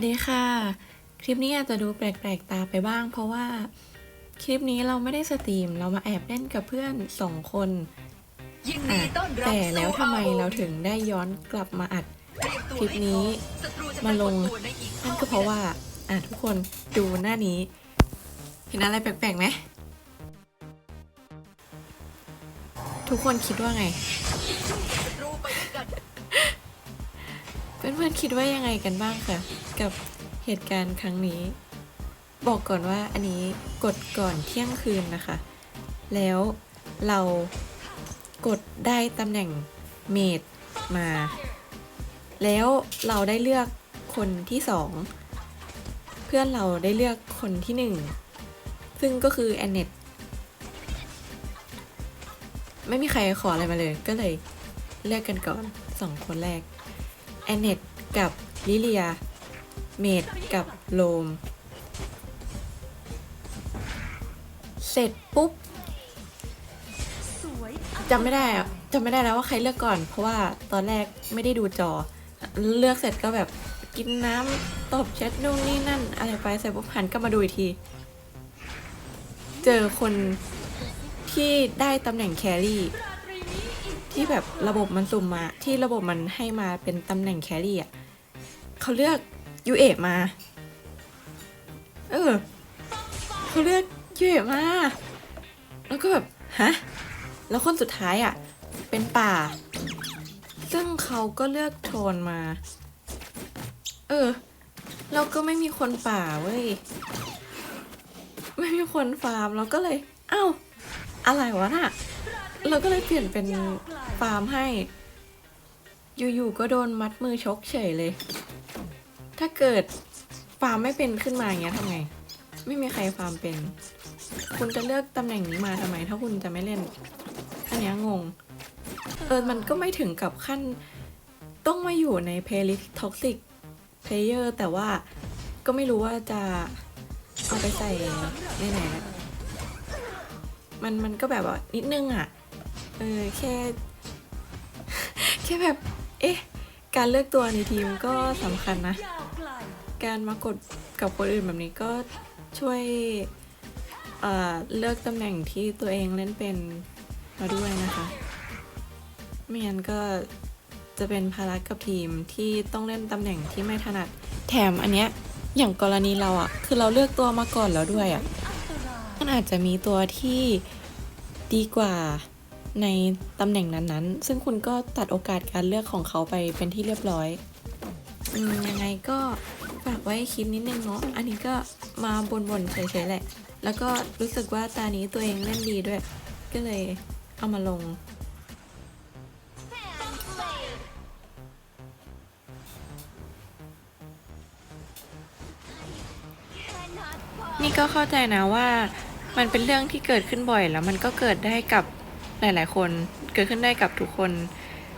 วัสดีค่ะ คลิปนี้อาจจะดูแปลกๆตาไปบ้าง เพราะว่าคลิปนี้เราไม่ได้สตรีม เรามาแอบเล่นกับเพื่อนสองคนยินดีต้อนรับแต่แล้วทำไมสู่เราถึงได้ย้อนกลับมาอัดเตรียมตัวคลิปนี้ให้พร้อศัตรูจะมาลงปรากฏตัวในอีกนั่นก็เพราะว่าอะทุกคนดูหน้านี้ เห็นอะไรแปลกๆไหมทุกคนคิดว่าไง เพื่อนๆคิดว่ายังไงกันบ้างคะกับเหตุการณ์ครั้งนี้ บอกก่อนว่าอันนี้กดก่อนเที่ยงคืนนะคะ แล้วเรากดได้ตำแหน่งเมดมา แล้วเราได้เลือกคนที่สองเพื่อนเราได้เลือกคนที่หนึ่งซึ่งก็คือแอนเนตไม่มีใครขออะไรมาเลย ก็เลยเลือกกันก่อนสองคนแรกแอนเนต กับลิเลีย เมดกับโลม เสร็จปุ๊บจำไม่ได้อะจำไม่ได้แล้วว่าใครเลือกก่อน เพราะว่าตอนแรกไม่ได้ดูจอ เลือกเสร็จก็แบบกินน้ำตบแชทนู่นนี่นั่น อะไรไปเสร็จปุ๊บหันกลับมาดูอีกที เจอคนที่ได้ตำแหน่งแครี่ที่แบบระบบมันสุ่มมาที่ระบบมันให้มาเป็นตำแหน่งแครี่อะ เขาเลือกยูเอมา เออเขาเลือกยูเอมา แล้วก็แบบฮะ แล้วคนสุดท้ายอะ เป็นป่า ซึ่งเขาก็เลือกโทนมา เออ เราก็ไม่มีคนป่าเว้ย ไม่มีคนฟาร์มเราก็เลย เอ้า อะไรวะน่ะ เราก็เลยเปลี่ยนเป็นฟาร์มให้ อยู่ๆก็โดนมัดมือชกเฉยเลย ถ้าเกิดฟาร์มไม่เป็นขึ้นมาอย่างเงี้ยทำไง ไม่มีใครฟาร์มเป็น คุณจะเลือกตำแหน่งนี้มาทำไม ถ้าคุณจะไม่เล่น อันนี้งง เออ มันก็ไม่ถึงกับขั้น ต้องมาอยู่ในเพล y l ิ s t ท็อกซิกเพลเยอร์แต่ว่าก็ไม่รู้ว่าจะเอาไปใส่ในไหนนะมันมันก็แบบว่านิดนึงอะ เออแค่ แค่แบบ เอ๊ะ การเลือกตัวในทีมก็สำคัญนะ การมากดกับคนอื่นแบบนี้ก็ช่วยเเลือกตำแหน่งที่ตัวเองเล่นเป็นมาด้วยนะคะ ไม่งั้นก็จะเป็นภาระกับทีมที่ต้องเล่นตำแหน่งที่ไม่ถนัด แถมอันเนี้ยอย่างกรณีเราอะคือเราเลือกตัวมาก่อนแล้วด้วยอะมันอาจจะมีตัวที่ดีกว่าในตำแหน่งนั้นๆ ซึ่งคุณก็ตัดโอกาสการเลือกของเขาไปเป็นที่เรียบร้อยอยังไงก็ ฝากไว้คลิปนิดนึงเนาะ อันนี้ก็มาบ่นๆเฉยๆแหละ แล้วก็รู้สึกว่าตานี้ตัวเองเล่นดีด้วย ก็เลยเอามาลง นี่ก็เข้าใจนะว่ามันเป็นเรื่องที่เกิดขึ้นบ่อยแล้วมันก็เกิดได้กับหลายๆคน เกิดขึ้นได้กับทุกคน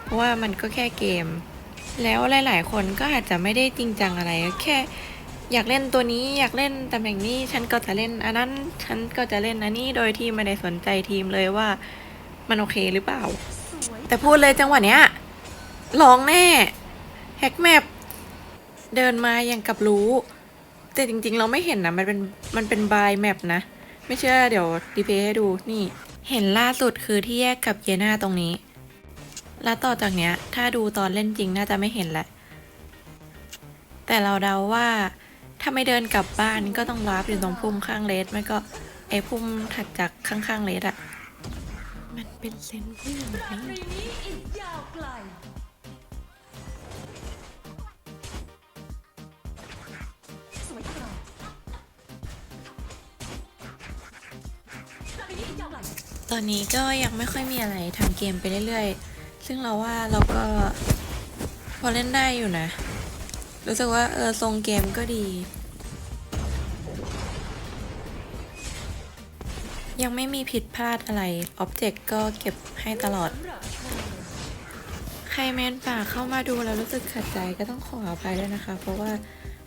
เพราะว่ามันก็แค่เกม แล้วหลาย ๆ คนก็อาจจะไม่ได้จริงจังอะไร แค่อยากเล่นตัวนี้อยากเล่นตำแหน่งนี้ฉันก็จะเล่น อันนั้นฉันก็จะเล่นอันนี้โดยที่ไม่ได้สนใจทีมเลยว่ามันโอเคหรือเปล่า แต่พูดเลยจังหวะเนี้ยร้องแน่แฮกแมปเดินมาอย่างกับรู้ แต่จริง ๆ เราไม่เห็นนะมันเป็นมันเป็นบายแมปนะ ไม่เชื่อเดี๋ยวดีเพย์ให้ดูนี่ เห็นล่าสุดคือที่แยกกับเยน่าตรงนี้ แล้วต่อจากเนี้ย ถ้าดูตอนเล่นจริงน่าจะไม่เห็นแหละ แต่เราเดาว่า ถ้าไม่เดินกลับบ้านก็ต้องรับอยู่ตรงพุ่มข้างเลสไม่ก็ไอพุ่มถัดจากข้างๆเลสอะมันเป็นเซนเพื่อนไหมตอนนี้ก็ยังไม่ค่อยมีอะไรทำเกมไปเรื่อยๆ ซึ่งเราว่าเราก็พอเล่นได้อยู่นะ รู้สึกว่าเออทรงเกมก็ดี ยังไม่มีผิดพลาดอะไรอ็อบเจกต์ก็เก็บให้ตลอด ใครเมนฝากเข้ามาดูแล้วรู้สึกขัดใจก็ต้องขออภัยด้วยนะคะ เพราะว่า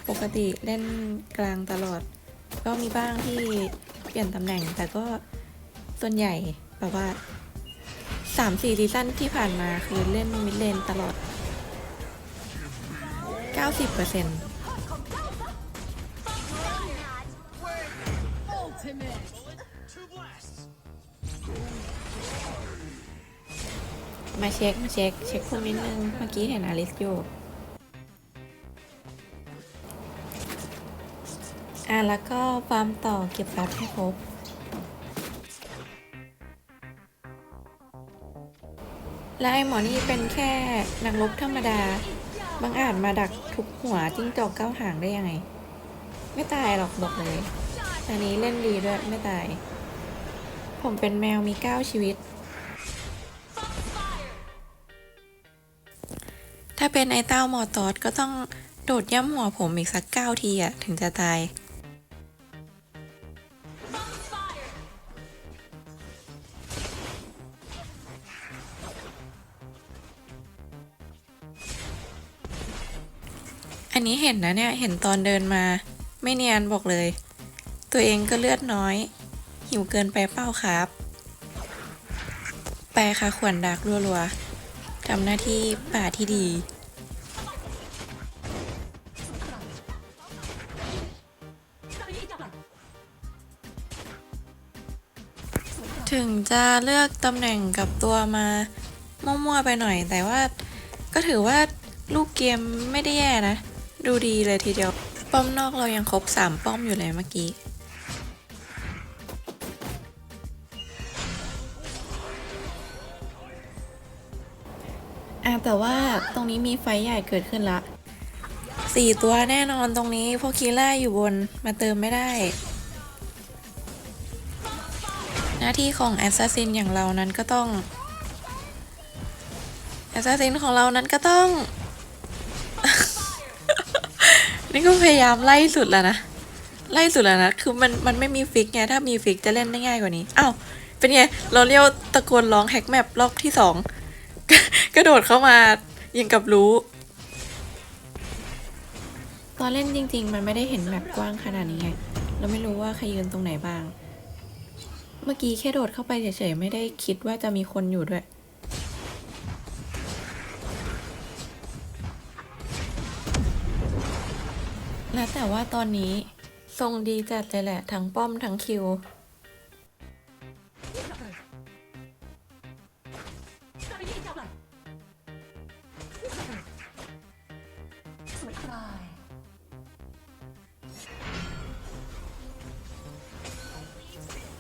ปกติเล่นกลางตลอด ก็มีบ้างที่เปลี่ยนตำแหน่งแต่ก็ส่วนใหญ่แบบว่าามสี่ซีซั่นที่ผ่านมาคือเล่นมิดเลนตลอด 90%มาเช็คมาเช็ค เช็คคุณนิดนึง เมื่อกี้เห็นอลิสอยู่อะแล้วก็ฟาร์มต่อเก็บรับให้ครบ และไอหมอนี่เป็นแค่นักรบธรรมดา บางอาจมาดักทุกหัวจิ้งจอกเก้าหางได้ยังไง ไม่ตายหรอกบอกเลย อันนี้เล่นดีด้วยไม่ตาย ผมเป็นแมวมีเก้าชีวิต ถ้าเป็นไอ้เต้ามอตอดก็ต้องโดดย่ำหัวผมอีกสักเก้าทีอะถึงจะตาย นี้เห็นนะเนี่ย เห็นตอนเดินมา ไม่เนียนบอกเลย ตัวเองก็เลือดน้อย หิวเกินไปเป้าครับ ไปค่ะขวนดักรัวๆทำหน้าที่ป่าที่ดีถึงจะเลือกตำแหน่งกับตัวมามั่วๆไปหน่อย แต่ว่าก็ถือว่าลูกเกมไม่ได้แย่นะ ดูดีเลยทีเดียว ป้อมนอกเรายังครบ 3 ป้อมอยู่เลยเมื่อกี้ อะแต่ว่าตรงนี้มีไฟใหญ่เกิดขึ้นละสี่ตัวแน่นอนตรงนี้เพราะคีล่าอยู่บนมาเติมไม่ได้ หน้าที่ของแอสซัสซินอย่างเรานั้นก็ต้องแอสซัสซินของเรานั้นก็ต้อง นี่ก็พยายามไล่สุดแล้วนะ ไล่สุดแล้วนะ คือมันมันไม่มีฟิกไง ถ้ามีฟิกจะเล่นได้ง่ายกว่านี้ อ้าว เป็นไง เราเรียกตะโกนร้องแฮกแมปรอบที่สอง กระโดดเข้ามายังกับรู้ ตอนเล่นจริง ๆ มันไม่ได้เห็นแมปกว้างขนาดนี้ไง เราไม่รู้ว่าใครยืนตรงไหนบ้าง เมื่อกี้แค่โดดเข้าไปเฉยๆ ไม่ได้คิดว่าจะมีคนอยู่ด้วย แล้วแต่ว่าตอนนี้ทรงดีจัดเลยแหละทั้งป้อมทั้งคิว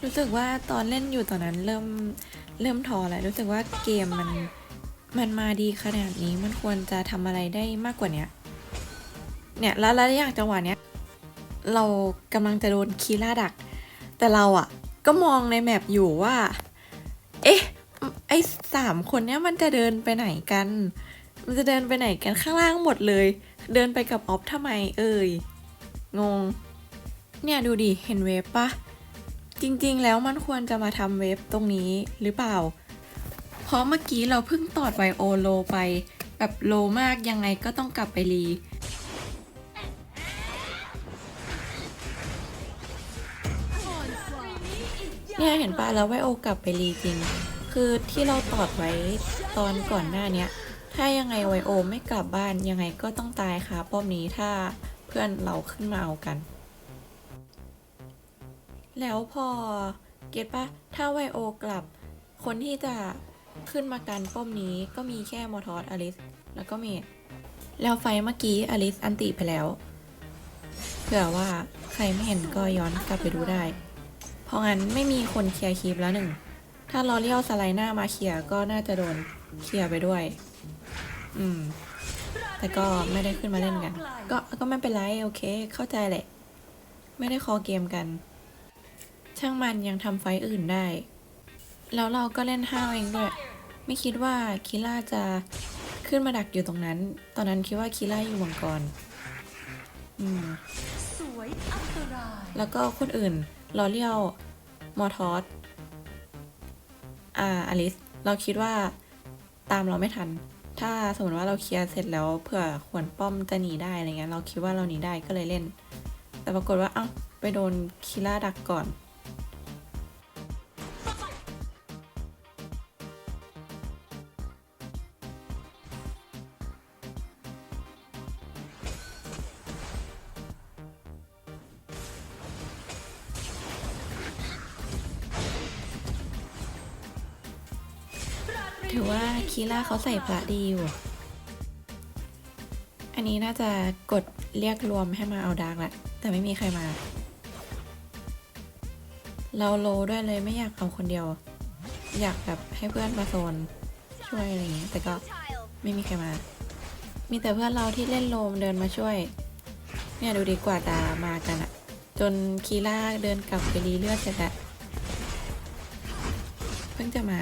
รู้สึกว่าตอนเล่นอยู่ตอนนั้นเริ่มเริ่มท้อแล้วรู้สึกว่าเกมมันมันมาดีขนาดนี้มันควรจะทำอะไรได้มากกว่านี้ เนี่ยแล้วแล้วอย่างจังหวะเนี้ยเรากำลังจะโดนคีล่าดัก แต่เราอะก็มองในแมปอยู่ว่า เอ๊ะไอ้สามคนเนี้ยมันจะเดินไปไหนกัน มันจะเดินไปไหนกันข้างล่างหมดเลย เดินไปกับออฟทำไมเอ่ยงง เนี่ยดูดิเห็นเวฟปะจริงๆแล้วมันควรจะมาทำเวฟตรงนี้หรือเปล่า เพราะเมื่อกี้เราเพิ่งตอดไวโอโลไป แบบโลมากยังไงก็ต้องกลับไปรี เนี่ยเห็นปะแล้วไวโอกลับไปรีจริง คือที่เราตอดไว้ตอนก่อนหน้าเนี้ย ถ้ายังไงไวโอไม่กลับบ้านยังไงก็ต้องตายค่ะป้อมนี้ถ้าเพื่อนเราขึ้นมาเอากัน แล้วพอเก็ตปะถ้าไวโอกลับ คนที่จะขึ้นมากันป้อมนี้ก็มีแค่มอทอสอลิส แล้วก็เมดแล้วไฟเมื่อกี้อลิสอันติไปแล้ว เผื่อว่าใครไม่เห็นก็ย้อนกลับไปดูได้ เพราะงั้นไม่มีคนเคลียร์คลิปแล้วหนึ่ง ถ้าลอเลียวสไลด์หน้ามาเคลียร์ก็น่าจะโดนเคลียร์ไปด้วย อืม แต่ก็ไม่ได้ขึ้นมาเล่นกัน ก็ก็ไม่เป็นไรโอเค เข้าใจแหละ ไม่ได้คอเกมกัน ช่างมันยังทำไฟล์อื่นได้ แล้วเราก็เล่นห้าวเองด้วย ไม่คิดว่าคิล่าจะขึ้นมาดักอยู่ตรงนั้น ตอนนั้นคิดว่าคิล่าอยู่มังกร อืมสวยอันตรายแล้วก็คนอื่น ลอเรียวมอทอสอ่าอลิส เราคิดว่าตามเราไม่ทัน ถ้าสมมติว่าเราเคลียร์เสร็จแล้วเผื่อขวนป้อมจะหนีได้อะไรเงี้ย เราคิดว่าเราหนีได้ก็เลยเล่น แต่ปรากฏว่า เอ้า ไปโดนคิล่าดักก่อน ถือว่าคีล่าเขาใส่พระดีอยู่อันนี้น่าจะกดเรียกรวมให้มาเอาดาร์กแหละ แต่ไม่มีใครมา เราโลด้วยเลยไม่อยากเอาคนเดียว อยากแบบให้เพื่อนมาโซนช่วยอะไรอย่างเงี้ยแต่ก็ไม่มีใครมา มีแต่เพื่อนเราที่เล่นโลมเดินมาช่วย เนี่ยดูดีกว่าจะมากันอะจนคีล่าเดินกลับไปรีเลือดเสร็จล้วเพิ่งจะมา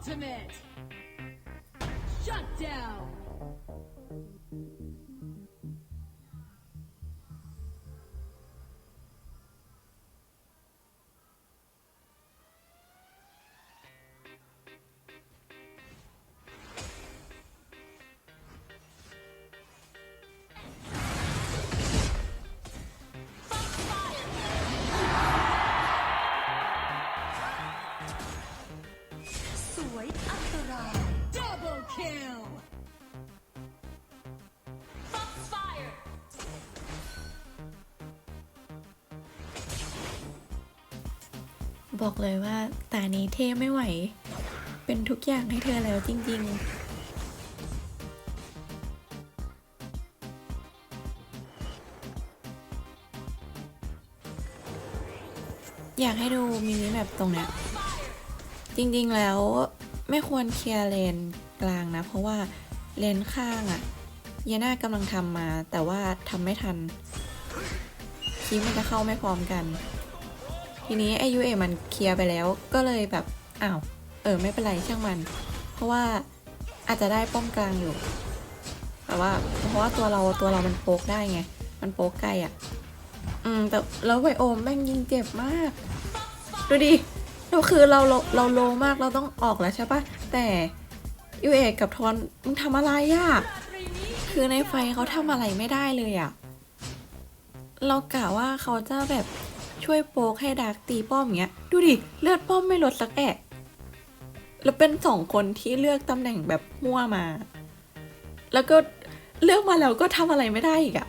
Ultimate Shut down บอกเลยว่าตานี้เท่ไม่ไหว เป็นทุกอย่างให้เธอแล้วจริง ๆอยากให้ดูมินิแบบตรงเนี้ยจริงๆแล้วไม่ควรเคลียร์เลนกลางนะ เพราะว่าเลนข้างอะเยน่ากำลังทำมา แต่ว่าทำไม่ทันคีมันจะเข้าไม่พร้อมกัน ทีนี้ไอยูเอมันเคลียร์ไปแล้วก็เลยแบบอ้าวเออไม่เป็นไรช่างมัน เพราะว่าอาจจะได้ป้อมกลางอยู่แต่ว่าเพราะว่าตัวเราตัวเรามันโป๊กได้ไง มันโป๊กไกลอะ่ะ อืมแต่แล้วไวโอมแม่งยิงเจ็บมาก ดูดิเราคือเราเราเราโลมากเราต้องออกแล้วใช่ปะแต่ยูเอกับทอนมึงทำอะไรอะ่ะคือในไฟเขาทำอะไรไม่ได้เลยอะ่ะเรากะว่าเขาจะแบบ ช่วยโป๊กให้ดาร์กตีป้อมเงี้ย ดูดิ เลือดป้อมไม่ลดสักแอะแล้วเป็นสองคนที่เลือกตำแหน่งแบบมั่วมา แล้วก็เลือกมาแล้วก็ทำอะไรไม่ได้อีกอะ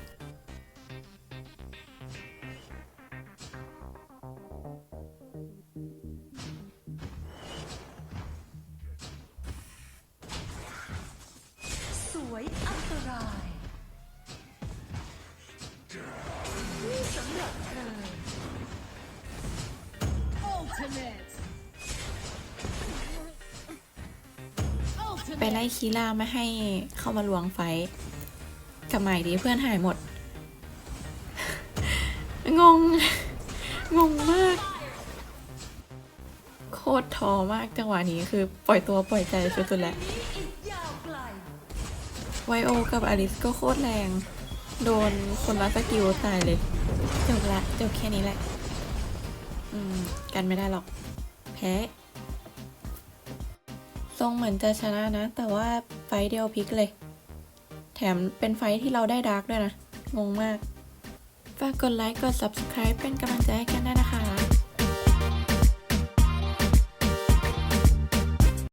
ไปไล่คีล่าไม่ให้เข้ามาลวงไฟท์กับใหม่ดีเพื่อนหายหมด งง งงมาก โคตรท้อมากจังหวะนี้คือปล่อยตัวปล่อยใจสุดๆแล้วนี้อีกยาวไกลไวโอกับอลิสก็โคตรแรง โดนคนละสกิลตายเลย จบละ จบแค่นี้แหละ อืม กันไม่ได้หรอก แพ้ ทรงเหมือนจะชนะนะ แต่ว่าไฟเดียวพลิกเลย แถมเป็นไฟที่เราได้ดาร์กด้วยนะ งงมาก ฝากกดไลค์ กด subscribe เป็นกำลังใจให้กันได้วยนะคะ